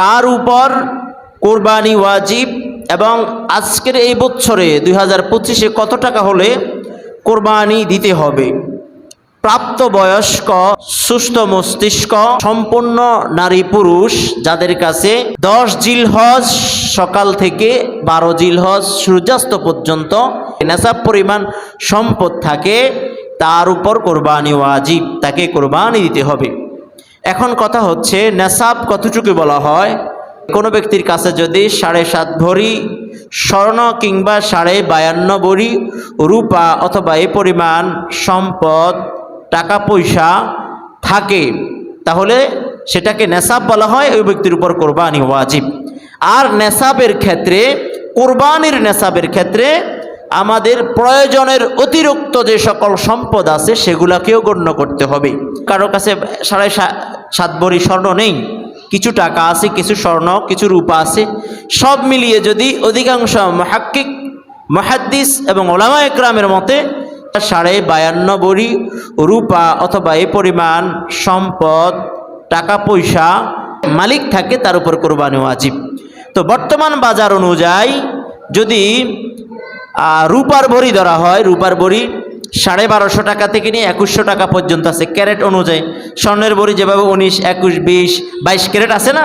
কার উপর কোরবানি ওয়াজিব এবং আজকের এই বছরে দুই হাজার পঁচিশে কত টাকা হলে কোরবানি দিতে হবে? প্রাপ্তবয়স্ক, সুস্থ মস্তিষ্ক, সম্পূর্ণ নারী পুরুষ যাদের কাছে দশ জিলহজ সকাল থেকে বারো জিলহজ সূর্যাস্ত পর্যন্ত নেশাব পরিমাণ সম্পদ থাকে, তার উপর কোরবানি ওয়াজিব, তাকে কোরবানি দিতে হবে। এখন কথা হচ্ছে, নেশাব কতটুকু বলা হয়? কোনো ব্যক্তির কাছে যদি সাড়ে সাত ভরি, স্বর্ণ কিংবা সাড়ে বায়ান্ন ভরি, রূপা অথবা এ পরিমাণ সম্পদ, টাকা, পয়সা থাকে, তাহলে সেটাকে নেশাব বলা হয়, ওই ব্যক্তির উপর কোরবানি ওয়াজিব। আর নেশাবের ক্ষেত্রে, কোরবানির নেশাবের ক্ষেত্রে আমাদের প্রয়োজনের অতিরিক্ত যে সকল সম্পদ আছে, সেগুলাকেও গণ্য করতে হবে। কারও কাছে সাড়ে সাত ভরি স্বর্ণ নেই। কিছু টাকা আছে, কিছু স্বর্ণ, কিছু রূপা আছে। সব মিলিয়ে যদি অধিকাংশ মহাক্কিক, মহাদ্দিস এবং ওলামা একরামের মতে সাড়ে বায়ান্ন বড়ি রূপা অথবা এ পরিমাণ সম্পদ, টাকা, পয়সা মালিক থাকে, তার উপর কোরবানি ওয়াজিব। তো বর্তমান বাজার অনুযায়ী যদি রূপার ভরি ধরা হয়, রূপার ভরি সাড়ে বারোশো টাকা থেকে নিয়ে একুশশো টাকা পর্যন্ত আছে। ক্যারেট অনুযায়ী স্বর্ণের ভরি যেভাবে উনিশ, একুশ, বিশ, বাইশ ক্যারেট আছে না?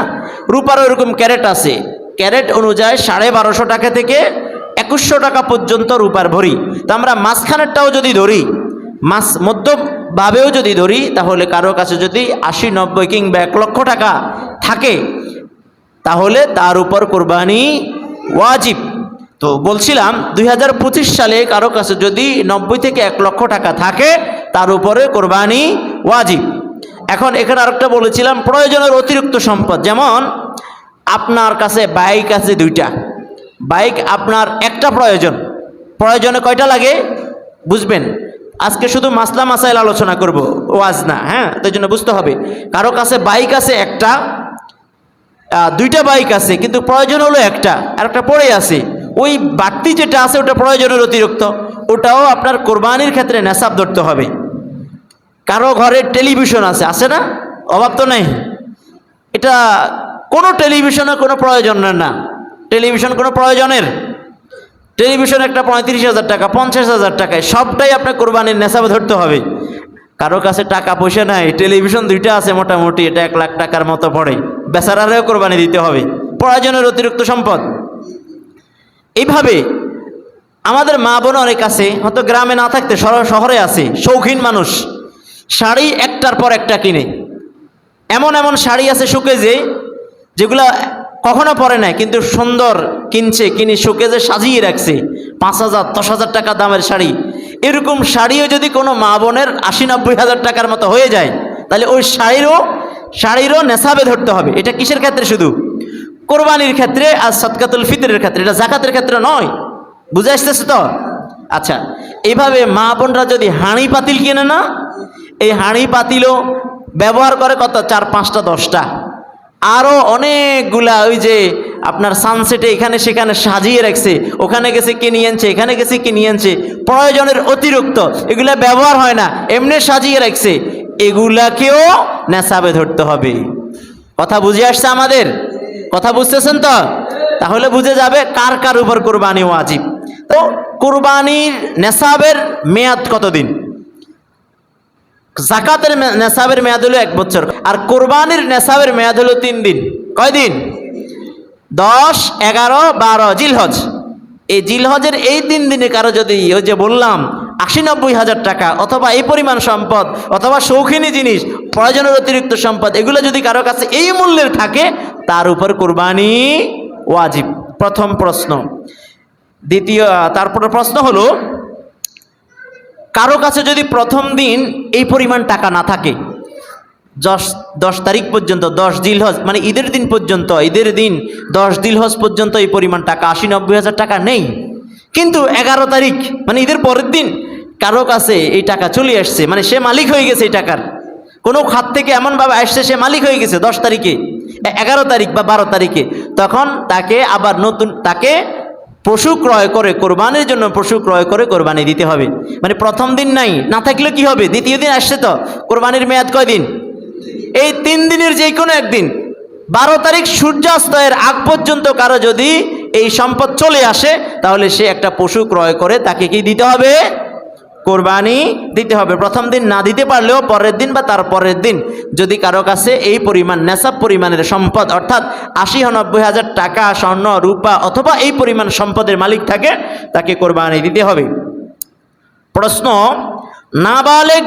রূপারও এরকম ক্যারেট আছে। ক্যারেট অনুযায়ী সাড়ে বারোশো টাকা থেকে একুশশো টাকা পর্যন্ত রূপার ভরি। তো আমরা মাঝখানেরটাও যদি ধরি মাস মধ্যভাবেও যদি ধরি, তাহলে কারও কাছে যদি আশি, নব্বই কিংবা এক লক্ষ টাকা থাকে, তাহলে তার উপর কোরবানি ওয়াজিব। তো বলছিলাম দুই হাজার পঁচিশ সালে কারও কাছে যদি নব্বই থেকে এক লক্ষ টাকা থাকে, তার উপরে কোরবানি ওয়াজিব। এখন এখানে আরেকটা বলেছিলাম, প্রয়োজনের অতিরিক্ত সম্পদ, যেমন আপনার কাছে বাইক আছে দুইটা। বাইক আপনার একটা প্রয়োজন। প্রয়োজনে কয়টা লাগে? বুঝবেন। আজকে শুধু মাসলা মাসাইল আলোচনা করব, ওয়াজ না হ্যাঁ? তাই জন্য বুঝতে হবে। কারও কাছে বাইক আছে একটা দুইটা বাইক আছে, কিন্তু প্রয়োজন হলো একটা আর একটা পড়ে আছে। ওই বাড়তি যেটা আছে, ওটা প্রয়োজনের অতিরিক্ত। ওটাও আপনার কোরবানির ক্ষেত্রে নেশাব ধরতে হবে। কারও ঘরে টেলিভিশন আছে আছে না? অভাব তো নেই। এটা কোনো টেলিভিশনের কোনো প্রয়োজনের না। টেলিভিশন কোনো প্রয়োজনের? টেলিভিশন একটা পঁয়ত্রিশ হাজার টাকা, পঞ্চাশ হাজার টাকায় সবটাই আপনার কোরবানির নেশাবে ধরতে হবে। কারও কাছে টাকা পয়সা নাই, টেলিভিশন দুইটা আছে মোটামুটি, এটা এক লাখ টাকার মতো পড়ে। বেচারারেও কোরবানি দিতে হবে। প্রয়োজনের অতিরিক্ত সম্পদ। এইভাবে আমাদের মা বোন অনেক আছে, হয়তো গ্রামে না থাকতে, শহর- আছে, শৌখিন মানুষ। শাড়ি একটার পর একটা কিনে। এমন এমন শাড়ি আছে শোকেজে যেগুলো কখনো পরে নাই, কিন্তু সুন্দর কিনছে, কিনে শোকেজে সাজিয়ে রাখছে। পাঁচ হাজার, দশ হাজার টাকা দামের শাড়ি। এরকম শাড়িও যদি কোনো মা বোনের আশি, নব্বই হাজার টাকার মতো হয়ে যায়, তাহলে ওই শাড়িরও শাড়িরও নেশাবে ধরতে হবে। এটা কিসের ক্ষেত্রে শুধু? কোরবানির ক্ষেত্রে আর সৎকাতুল ফিতরের ক্ষেত্রে, এটা জাকাতের ক্ষেত্রে নয়। বুঝে আসতেছে তো? আচ্ছা এইভাবে মা বোনরা যদি হাঁড়ি পাতিল কিনে না, এই হাঁড়ি পাতিলও ব্যবহার করে কত? চার, পাঁচটা, দশটা। আরও অনেকগুলা ওই যে আপনার সানসেটে এখানে সেখানে সাজিয়ে রাখছে, ওখানে গেছে কিনে আনছে, এখানে গেছে কিনে আনছে, প্রয়োজনের অতিরিক্ত, এগুলা ব্যবহার হয় না, এমনি সাজিয়ে রাখছে, এগুলাকেও নেশাবে ধরতে হবে। কথা বুঝে আসছে আমাদের? কথা বুঝতেছেন তো? তাহলে বুঝে যাবে কার কার উপর কোরবানি ওয়াজিব। তো কোরবানির নেশাবের মেয়াদ কতদিন? জাকাতের নেশাবের মেয়াদ হলো এক বছর। আর কোরবানির নেশাবের মেয়াদ হলো তিন দিন। কয় দিন দশ, এগারো, বারো, জিলহজ। এই জিলহজের এই তিন দিনে কারও যদি ওই যে বললাম, আশি নব্বই হাজার টাকা অথবা এই পরিমাণ সম্পদ অথবা শৌখিনী জিনিস প্রয়োজনের অতিরিক্ত সম্পদ, এগুলো যদি কারও কাছে এই মূল্যের থাকে, তার উপর কোরবানি ওয়াজিব। প্রথম প্রশ্ন। দ্বিতীয় তারপরে প্রশ্ন হলো, কারও কাছে যদি প্রথম দিন এই পরিমাণ টাকা না থাকে, দশ দশ তারিখ পর্যন্ত, দশ দিলহজ মানে ঈদের দিন পর্যন্ত, ঈদের দিন দশ দিলহজ পর্যন্ত এই পরিমাণ টাকা, আশি, নব্বই হাজার টাকা নেই। কিন্তু এগারো তারিখ মানে ঈদের পরের দিন কারও কাছে এই টাকা চলে আসছে মানে সে মালিক হয়ে গেছে এই টাকার। কোনো খাত থেকে এমনভাবে আসছে সে মালিক হয়ে গেছে দশ তারিখে এগারো তারিখ বা বারো তারিখে। তখন তাকে আবার নতুন, তাকে পশু ক্রয় করে কোরবানির জন্য পশু ক্রয় করে কোরবানি দিতে হবে। মানে প্রথম দিন নাই, না থাকলে কি হবে? দ্বিতীয় দিন আসছে তো। কোরবানির মেয়াদ কয় দিন? এই তিন দিনের যে কোনো একদিন। বারো তারিখ সূর্যাস্তয়ের আগ পর্যন্ত কারও যদি এই সম্পদ চলে আসে, তাহলে সে একটা পশু ক্রয় করে তাকে কি দিতে হবে? কোরবানি দিতে হবে। প্রথম দিন না দিতে পারলেও পরের দিন বা তার পরের দিন যদি কারও কাছে এই পরিমাণ, নেশাব পরিমাণের সম্পদ, অর্থাৎ আশি নব্বই হাজার টাকা, স্বর্ণ, রূপা অথবা এই পরিমাণ সম্পদের মালিক থাকে, তাকে কোরবানি দিতে হবে। প্রশ্ন, নাবালেক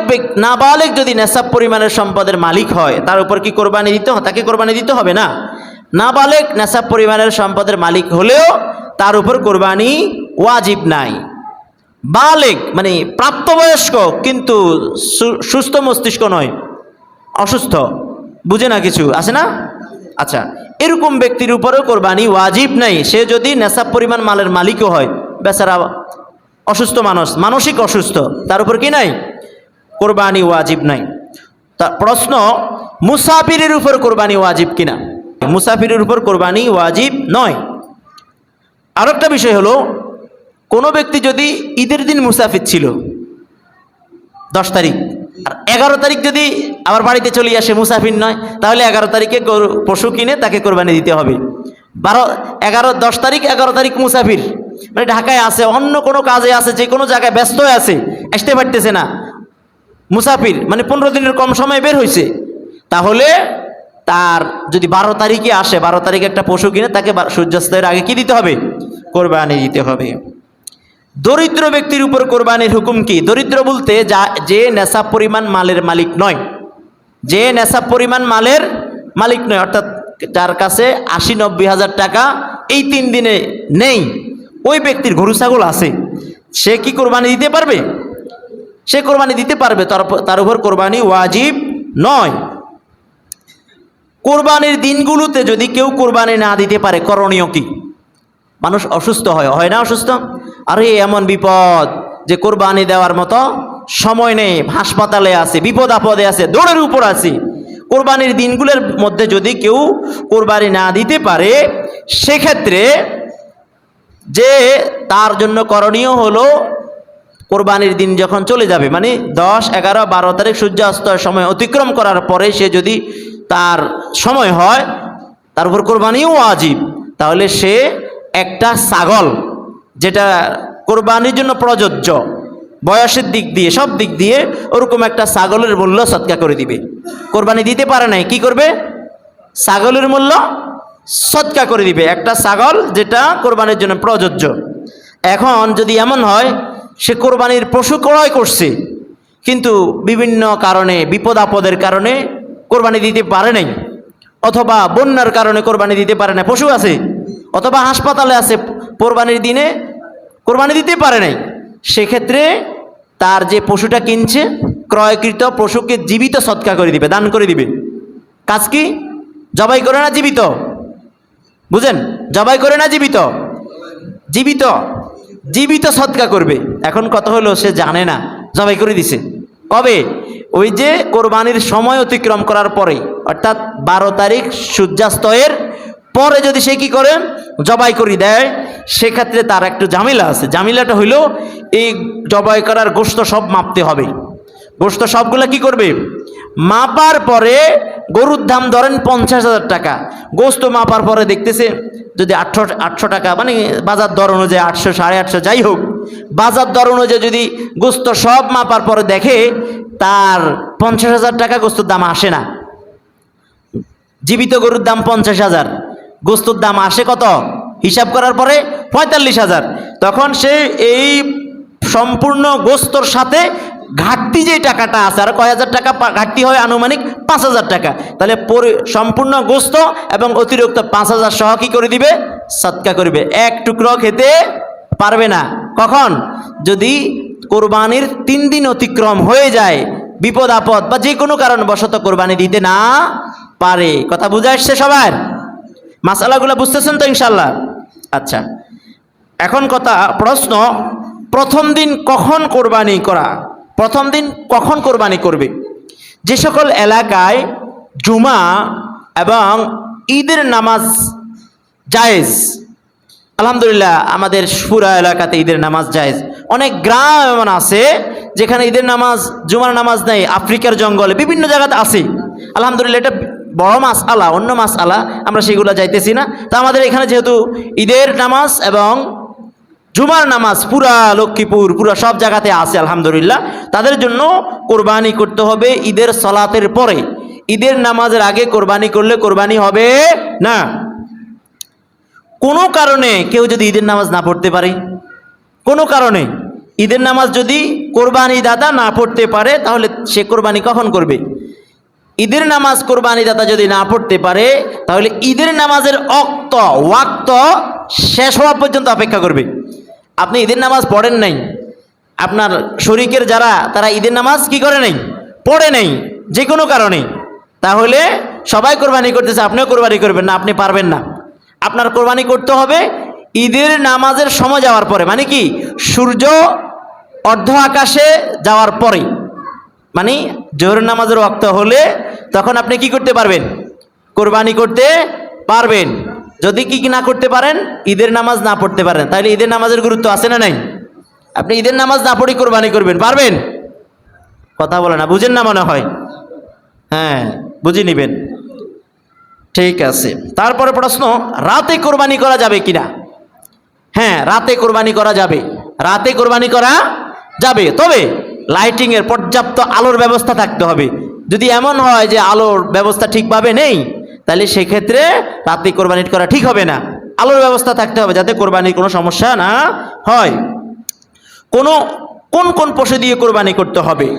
নাবালেক যদি নেশাব পরিমাণের সম্পদের মালিক হয়, তার উপর কি কোরবানি দিতে তাকে কোরবানি দিতে হবে না? নাবালেক নেশাব পরিমাণের সম্পদের মালিক হলেও তার উপর কোরবানি ওয়াজিব নাই। বালেক মানে প্রাপ্তবয়স্ক, কিন্তু সুস্থ মস্তিষ্ক নয়, অসুস্থ। বুঝে না কিছু? আছে না? আচ্ছা এরকম ব্যক্তির উপরেও কোরবানি ওয়াজিব নাই। সে যদি নেশাব পরিমাণ মালের মালিকও হয়, বেচারা অসুস্থ মানুষ, মানসিক অসুস্থ, তার উপর কি নাই? কোরবানি ওয়াজিব নাই। তা প্রশ্ন, মুসাফিরের উপর কোরবানি ওয়াজিব কিনা? মুসাফিরের উপর কোরবানি ওয়াজিব নয়। আরেকটা বিষয় হলো কোনো ব্যক্তি যদি ঈদের দিন মুসাফির ছিল, দশ তারিখ, আর এগারো তারিখ যদি আবার বাড়িতে চলে আসে মুসাফির নয়, তাহলে এগারো তারিখে পশু কিনে তাকে কোরবানি দিতে হবে। বারো, এগারো, দশ তারিখ, এগারো তারিখ মুসাফির। মানে ঢাকায় আছে, অন্য কোনো কাজে আছে, যে কোনো জায়গায় ব্যস্ত আছে, আসতে পারতেছে না। মুসাফির মানে পনেরো দিনের কম সময় বের হয়েছে তাহলে তার যদি বারো তারিখে আসে, বারো তারিখে একটা পশু কিনে তাকে সূর্যাস্তের আগে কি দিতে হবে? কোরবানি দিতে হবে। দরিদ্র ব্যক্তির উপর কোরবানির হুকুম কি? দরিদ্র বলতে যা, যে নেশা পরিমাণ মালের মালিক নয়। যে নেশা পরিমাণ মালের মালিক নয়, অর্থাৎ যার কাছে আশি নব্বই হাজার টাকা এই তিন দিনে নেই, ওই ব্যক্তির গরু, ছাগল আছে। সে কি কোরবানি দিতে পারবে? সে কোরবানি দিতে পারবে, তার উপর- কোরবানি ওয়াজিব নয়। কোরবানির দিনগুলোতে যদি কেউ কোরবানি না দিতে পারে, করণীয় কি? মানুষ অসুস্থ হয় হয় না অসুস্থ? আরে এমন বিপদ যে কোরবানি দেওয়ার মতো সময় নেই, হাসপাতালে আছে, বিপদ আপদে আছে, দৌড়ের উপর আছে। কোরবানির দিনগুলোর মধ্যে যদি কেউ কোরবানি না দিতে পারে, সেক্ষেত্রে যে তার জন্য করণীয় হলো কোরবানির দিন যখন চলে যাবে মানে দশ, এগারো, বারো তারিখ সূর্যাস্তর সময় অতিক্রম করার পরে সে যদি তার সময় হয়, তার উপর কোরবানিও আজীব তাহলে সে একটা ছাগল, যেটা কোরবানির জন্য প্রযোজ্য, বয়সের দিক দিয়ে, সব দিক দিয়ে ওরকম একটা ছাগলের মূল্য সৎকা করে দিবে। কোরবানি দিতে পারে নাই, কি করবে? ছাগলের মূল্য সৎকা করে দিবে। একটা ছাগল যেটা কোরবানির জন্য প্রযোজ্য। এখন যদি এমন হয়, সে কোরবানির পশু ক্রয় করছে, কিন্তু বিভিন্ন কারণে, বিপদ আপদের কারণে কোরবানি দিতে পারে নাই, অথবা বন্যার কারণে কোরবানি দিতে পারে না পশু আছে অথবা হাসপাতালে আছে, কোরবানির দিনে কোরবানি দিতে পারে নাই। সেক্ষেত্রে তার যে পশুটা কিনছে, ক্রয়কৃত পশুকে জীবিত সৎকা করে দিবে, দান করে দিবে। কাজ কি? জবাই করে না জীবিত? বুঝেন? জবাই করে না জীবিত? জীবিত। জীবিত সৎকা করবে। এখন কত হলো, সে জানে না, জবাই করে দিছে। কবে? ওই যে কোরবানির সময় অতিক্রম করার পরে, অর্থাৎ বারো তারিখ সূর্যাস্তয়ের পরে যদি সে কি করে জবাই করে দেয়, সেক্ষেত্রে তার একটু জামিলা আছে। জামিলাটা হইল, এই জবাই করার গোস্ত সব মাপতে হবে। গোস্ত সবগুলো কি করবে? মাপার পরে গরুর দাম ধরেন পঞ্চাশ হাজার টাকা। গোস্ত মাপার পরে দেখতেছে, যদি আটশো আটশো টাকা মানে বাজার দর অনুযায়ী আটশো, সাড়ে আটশো, যাই হোক, বাজার দর অনুযায়ী যদি গোস্ত সব মাপার পরে দেখে, তার পঞ্চাশ হাজার টাকা গোস্তর দাম আসে না। জীবিত গরুর দাম পঞ্চাশ হাজার। গোস্তর দাম আসে কত? হিসাব করার পরে পঁয়তাল্লিশ হাজার। তখন সে এই সম্পূর্ণ গোস্তর সাথে ঘাটতি যে টাকাটা আছে, আর কয় হাজার টাকা ঘাটতি হয় আনুমানিক পাঁচ হাজার টাকা। তাহলে পরি সম্পূর্ণ গোস্ত এবং অতিরিক্ত পাঁচ হাজার সহ কী করে দিবে? সৎকা করবে এক টুকরো খেতে পারবে না। কখন? যদি কোরবানির তিন দিন অতিক্রম হয়ে যায়, বিপদ আপদ বা যে কোনো কারণবশত কোরবানি দিতে না পারে। কথা বুঝে আসছে সবার? মাসালাগুলো বুঝতেছেন তো ইনশাল্লাহ আচ্ছা। এখন কথা, প্রশ্ন, প্রথম দিন কখন কোরবানি করা? প্রথম দিন কখন কোরবানি করবে? যে সকল এলাকায় জুমা এবং ঈদের নামাজ জায়েজ, আলহামদুলিল্লাহ আমাদের সুরা এলাকাতে ঈদের নামাজ জায়েজ। অনেক গ্রাম এমন আছে যেখানে ঈদের নামাজ, জুমার নামাজ নেই, আফ্রিকার জঙ্গলে বিভিন্ন জায়গাতে আছে। আলহামদুলিল্লাহ এটা বড় মাস আলা অন্য মাস আলা আমরা সেগুলো যাইতেছি না। তো আমাদের এখানে যেহেতু ঈদের নামাজ এবং জুমার নামাজ পুরা লক্ষ্মীপুর, পুরা সব জায়গাতে আছে, আলহামদুলিল্লাহ। তাদের জন্য কোরবানি করতে হবে ঈদের সলাতের পরে। ঈদের নামাজের আগে কোরবানি করলে কোরবানি হবে না। কোনো কারণে কেউ যদি ঈদের নামাজ না পড়তে পারে, কোনো কারণে। ঈদের নামাজ যদি কোরবানি দাদা না পড়তে পারে, তাহলে সে কোরবানি কখন করবে? ঈদের নামাজ কোরবানি দাদা যদি না পড়তে পারে, তাহলে ঈদের নামাজের অক্ত, ওয়াক্ত শেষ হওয়া পর্যন্ত অপেক্ষা করবে। আপনি ঈদের নামাজ পড়েন নাই। আপনার শরিকের যারা, তারা ঈদের নামাজ কি করে নাই? পড়ে নাই যে কোনো কারণে। তাহলে সবাই কোরবানি করতেছে, আপনিও কোরবানি করবেন না, আপনি পারবেন না। আপনার কোরবানি করতে হবে ঈদের নামাজের সময় যাওয়ার পরে মানে কি? সূর্য অর্ধ আকাশে যাওয়ার পরে। মানে জোহর নামাজের ওয়াক্ত হলে তখন আপনি কি করতে পারবেন? কোরবানি করতে পারবেন। যদি কি না করতে পারেন, ঈদের নামাজ না পড়তে পারেন। তাহলে ঈদের নামাজের গুরুত্ব আছে না নাই? আপনি ঈদের নামাজ না পড়ে কোরবানি করবেন, পারবেন? কথা বলে না, বুঝেন না মনে হয়? হ্যাঁ বুঝে নিবেন। ঠিক আছে। তারপরে প্রশ্ন, রাতে কোরবানি করা যাবে কিনা? হ্যাঁ রাতে কোরবানি করা যাবে। রাতে কোরবানি করা যাবে। তবে লাইটিংয়ের পর্যাপ্ত আলোর ব্যবস্থা থাকতে হবে। যদি এমন হয় যে আলোর ব্যবস্থা ঠিকভাবে নেই, তাহলে সেক্ষেত্রে রাতে কোরবানি করা ঠিক হবে না। আলোর ব্যবস্থা থাকতে হবে যাতে কোরবানির কোনো সমস্যা না হয়। কোনো, কোন কোন পশু দিয়ে কোরবানি করতে হবে?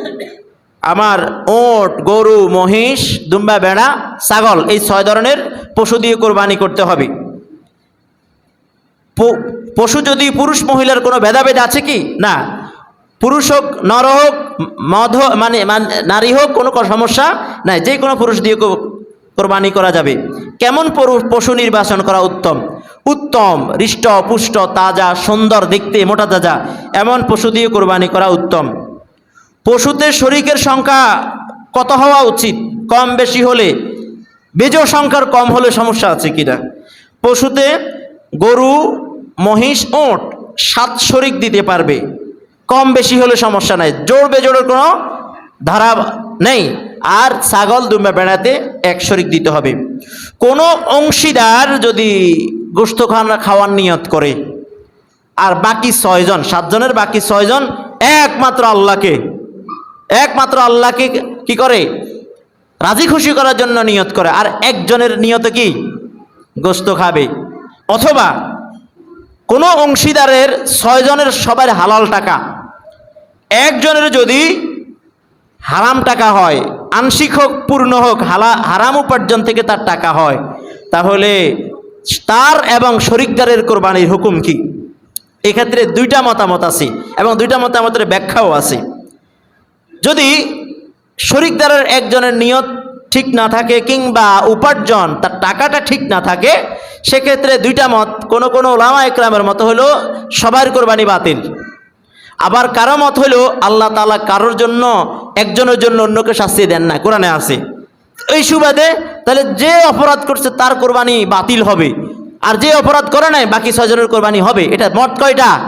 আমার ওট, গরু, মহিষ, দুম্বা, বেড়া, ছাগল, এই ছয় ধরনের পশু দিয়ে কোরবানি করতে হবে। পশু যদি পুরুষ মহিলার কোনো ভেদাভেদ আছে কি? না। পুরুষ হোক, নর হোক, মদ হোক মানে নারী হোক, কোনো সমস্যা নাই। যে কোনো পুরুষ দিয়ে কোরবানি করা যাবে। কেমন পশু নির্বাচন করা উত্তম? উত্তম, হৃষ্ট, পুষ্ট, তাজা, সুন্দর, দেখতে মোটা তাজা। এমন পশু দিয়ে কোরবানি করা উত্তম। পশুতে শরিকের সংখ্যা কত হওয়া উচিত? কম, বেশি হলে? বেজোর সংখ্যার কম হলে সমস্যা আছে কিনা? পশুতে গরু, মহিষ, ওঁট সাত শরিক দিতে পারবে। কম বেশি হলে সমস্যা নাই। জোর বেজোরের কোনো ধারা নেই। আর ছাগল দুম্বা বেড়াতে এক শরিক দিতে হবে। কোনো অংশীদার যদি গোস্ত খানা খাওয়ার নিয়ত করে, আর বাকি ছয়জন, সাতজনের বাকি ছয়জন একমাত্র আল্লাহকে একমাত্র আল্লাহকে কি করে? রাজি খুশি করার জন্য নিয়ত করে। আর একজনের নিয়ত কি? গোস্ত খাবে। অথবা কোনো অংশীদারের ছয়জনের সবার হালাল টাকা একজনের যদি হারাম টাকা হয়, আংশিক হোক, পূর্ণ হোক, হালা, হারাম উপার্জন থেকে তার টাকা হয়, তাহলে তার এবং শরিকদারের কোরবানির হুকুম কি? এক্ষেত্রে দুইটা মতামত আছে এবং দুইটা মতামতের ব্যাখ্যাও আছে। যদি শরিকদারের একজনের নিয়ত ঠিক না থাকে কিংবা উপার্জন, তার টাকাটা ঠিক না থাকে, সেক্ষেত্রে দুইটা মত, কোনো কোনো ওলামা একরামের মতো হলো সবার কোরবানি বাতিল। আবার কারও মত হলো আল্লাহ তালা কারোর জন্য, একজনের জন্য অন্যকে শাস্তি দেন না। কোরআনে আছে। এই সুবাদে তাহলে যে অপরাধ করছে তার কোরবানি বাতিল হবে। আর যে অপরাধ করে নাই, বাকি ছয়জনের কোরবানি হবে। এটা মত কয়টা?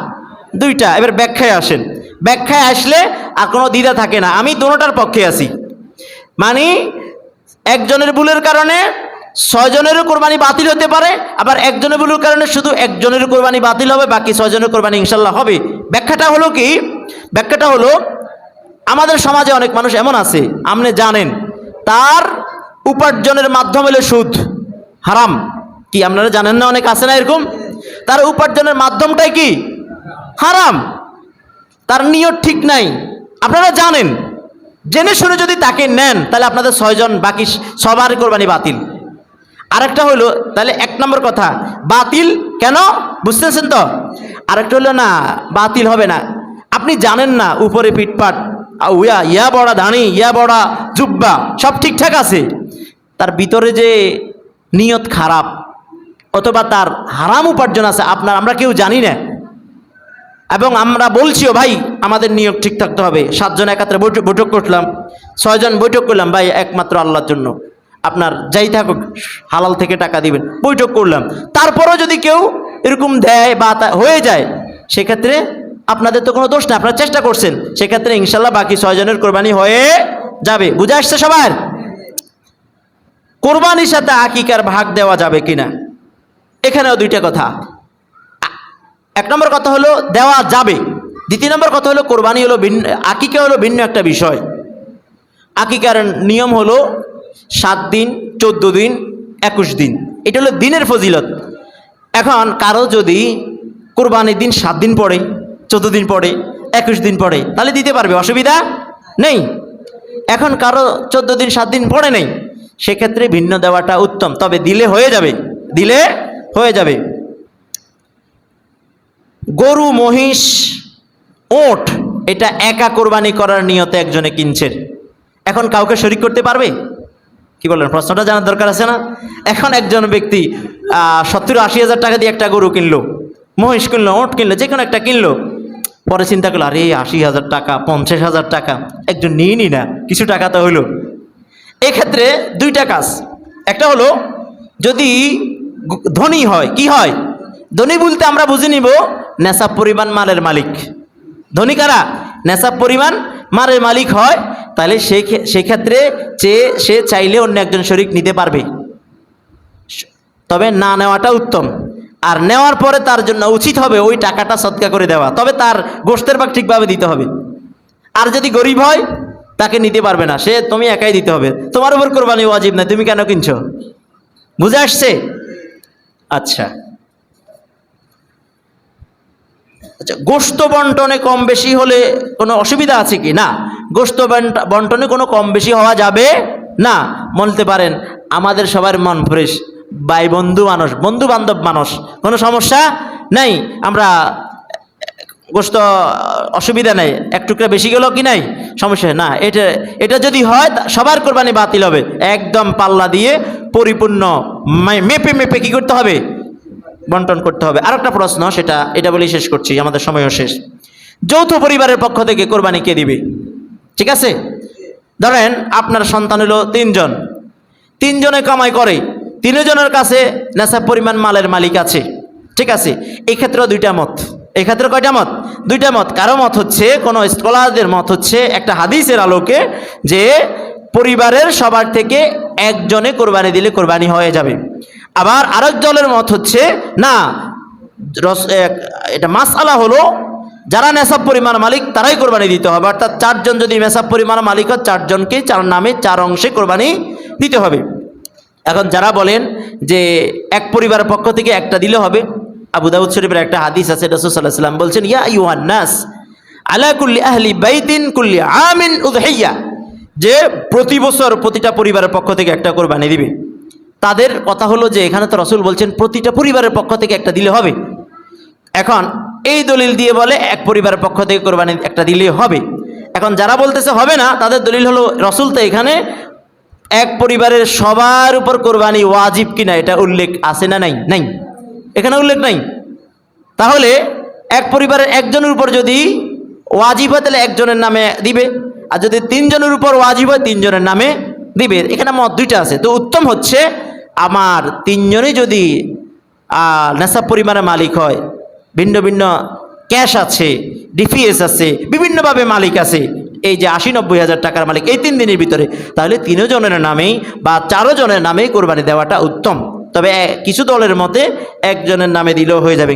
দুইটা। এবার ব্যাখ্যায় আসেন। ব্যাখ্যায় আসলে আর কোনো দ্বিধা থাকে না। আমি দুটোটার পক্ষে আছি। মানে একজনের ভুলের কারণে ছয়জনেরও কোরবানি বাতিল হতে পারে, আবার একজনের ভুলের কারণে শুধু একজনের কোরবানি বাতিল হবে, বাকি ছয়জনের কোরবানি ইনশাল্লাহ হবে। ব্যাখ্যাটা হলো কি? ব্যাখ্যাটা হলো, আমাদের সমাজে অনেক মানুষ এমন আছে, আপনি জানেন, তার উপার্জনের মাধ্যম হলো সুদ, হারাম। কি আপনারা জানেন না অনেক আছে না এরকম? তার উপার্জনের মাধ্যমটাই কি? হারাম। তার নিয়ত ঠিক নাই। আপনারা জানেন, জেনে শুনে যদি তাকে নেন, তাহলে আপনাদের ছয়জন, বাকি সবার কোরবানি বাতিল। আরেকটা হলো তাহলে এক নম্বর কথা, বাতিল কেন? বুঝতেছেন তো? আরেকটা হলো না, বাতিল হবে না। আপনি জানেন না, উপরে পিটপাট উয়া, ইয়া বড়া ধানি, ইয়া বড়া জুব্বা, সব ঠিকঠাক আছে। তার ভিতরে যে নিয়ত খারাপ, অথবা তার হারাম উপার্জন আছে, আপনার, আমরা কেউ জানি না। এবং আমরা বলছিও, ভাই, আমাদের নিয়োগ ঠিক থাকতে হবে। সাতজন একাত্রে বৈঠক করলাম, ছয়জন বৈঠক করলাম, ভাই, একমাত্র আল্লাহর জন্য। আপনার যাই থাকুক, হালাল থেকে টাকা দিবেন। বৈঠক করলাম। তারপরও যদি কেউ এরকম দেয় বা হয়ে যায়, সেক্ষেত্রে আপনাদের তো কোনো দোষ না আপনারা চেষ্টা করছেন। সেক্ষেত্রে ইনশাল্লাহ বাকি ছয়জনের কোরবানি হয়ে যাবে। বুঝে আসছে সবার? কোরবানির সাথে আকিকার ভাগ দেওয়া যাবে কিনা? এখানেও দুইটা কথা। এক নম্বর কথা হলো, দেওয়া যাবে। দ্বিতীয় নম্বর কথা হলো, কোরবানি হলো ভিন্ন আকিকা হলো ভিন্ন একটা বিষয়। আকিকার নিয়ম হলো সাত দিন, চোদ্দ দিন, একুশ দিন। এটা হলো দিনের ফজিলত। এখন কারও যদি কোরবানির দিন সাত দিন পড়ে, চোদ্দ দিন পড়ে, একুশ দিন পড়ে, তাহলে দিতে পারবে, অসুবিধা নেই। এখন কারও চোদ্দ দিন, সাত দিন পড়ে নেই, সেক্ষেত্রে ভিন্ন দেওয়াটা উত্তম। তবে দিলে হয়ে যাবে, দিলে হয়ে যাবে। গরু, মহিষ, ওট, এটা একা কোরবানি করার নিয়তে একজনে কিনছেন এখন কাউকে শরিক করতে পারবে? কি বলেন, প্রশ্নটা জানার দরকার আছে না? এখন একজন ব্যক্তি সত্তর আশি হাজার টাকা দিয়ে একটা গরু কিনলো, মহিষ কিনলো, ওট কিনলো, যে কোনো একটা কিনলো, পরে চিন্তা করল, আরে, আশি হাজার টাকা, পঞ্চাশ হাজার টাকা, একজন নিয়ে নি না, কিছু টাকা তো হলো এক্ষেত্রে দুইটা কাজ। একটা হলো, যদি ধনী হয়, কি হয়? ধনী বলতে আমরা বুঝে নিব, নেশাব পরিমাণ মালের মালিক। ধনী কারা? নেশাব পরিমাণ মালের মালিক হয় তাহলে ক্ষে- সেক্ষেত্রে চেয়ে সে চাইলে অন্য একজন শরিক নিতে পারবে। তবে না নেওয়াটা উত্তম। আর নেওয়ার পরে তার জন্য উচিত হবে ওই টাকাটা সৎকা করে দেওয়া। তবে তার গোষ্ঠের ভাগ ঠিকভাবে দিতে হবে। আর যদি গরিব হয়, তাকে নিতে পারবে না। সে তুমি একাই দিতে হবে। তোমার উপর কোরবানি ওয়াজিব না। তুমি কেন কিনছো? বুঝে আসছে? আচ্ছা। আচ্ছা গোস্ত বন্টনে কম বেশি হলে কোনো অসুবিধা আছে কি? না। গোস্ত বন্ট- বন্টনে কোনো কম বেশি হওয়া যাবে না। বলতে পারেন, আমাদের সবার মন ফ্রেশ, ভাই বন্ধু মানুষ, বন্ধু বান্ধব মানুষ, কোনো সমস্যা নেই। আমরা গোস্ত অসুবিধা নেই, এক টুকরা বেশি গেল কি নাই? সমস্যা না, এটা এটা যদি হয় সবার কোরবানি বাতিল হবে। একদম পাল্লা দিয়ে পরিপূর্ণ মেপে মেপে কি করতে হবে? বন্টন করতে হবে। আর একটা প্রশ্ন, সেটা, এটা বলেই শেষ করছি, আমাদের সময়ও শেষ। যৌথ পরিবারের পক্ষ থেকে কোরবানি কে দিবে? ঠিক আছে? ধরেন আপনার সন্তান হলো তিনজন। তিনজনে কামাই করে, তিনজনের কাছে নেশাব পরিমাণ মালের মালিক আছে। ঠিক আছে? এই ক্ষেত্রেও দুইটা মত। এই ক্ষেত্রে কয়টা মত? দুইটা মত। কারও মত হচ্ছে, কোনো স্কলারদের মত হচ্ছে একটা হাদিসের আলোকে যে পরিবারের সবার থেকে একজনে কোরবানি দিলে কোরবানি হয়ে যাবে। আবার আরেক দলের মত হচ্ছে, না এটা মাসালা হলো যারা নেশাব পরিমাণ মালিক, তারাই কোরবানি দিতে হবে। অর্থাৎ চারজন যদি নেশাব পরিমাণ মালিক হয়, চারজনকে চার নামে, চার অংশে কোরবানি দিতে হবে। এখন যারা বলেন যে এক পরিবারের পক্ষ থেকে একটা দিলে হবে, আবু দাউদ শরীফের একটা হাদিস আছে রসুল্লাহ সাল্লাম বলছেন, ইয়া ইউহান নাস, আলা কুল্লি আহলি বাইতিন কুল্লি আমিন উদহাইয়া যে প্রতি বছর প্রতিটা পরিবারের পক্ষ থেকে একটা কোরবানি দিবে। তাদের কথা হলো যে, এখানে তো রসুল বলছেন, প্রতিটা পরিবারের পক্ষ থেকে একটা দিলে হবে। এখন এই দলিল দিয়ে বলে এক পরিবারের পক্ষ থেকে কোরবানি একটা দিলে হবে। এখন যারা বলতেছে হবে না, তাদের দলিল হলো রসুল তো এখানে এক পরিবারের সবার উপর কোরবানি ওয়াজিব কিনা এটা উল্লেখ আছে না নাই? নাই। এখানে উল্লেখ নাই। তাহলে এক পরিবারের একজনের উপর যদি ওয়াজিব হয়, তাহলে একজনের নামে দিবে। আর যদি তিনজনের উপর ওয়াজিব হয়, তিনজনের নামে দিবে। এখানে মত দুইটা আছে। তো উত্তম হচ্ছে, আমার তিনজনই যদি নেশাব পরিমাণে মালিক হয় ভিন্ন ভিন্ন ক্যাশ আছে ডিফিএস আছে, বিভিন্নভাবে মালিক আছে। এই যে আশি নব্বই হাজার টাকার মালিক এই তিন দিনের ভিতরে, তাহলে তিনজনের নামেই বা চারো জনের নামেই কোরবানি দেওয়াটা উত্তম। তবে কিছু দলের মতে একজনের নামে দিলেও হয়ে যাবে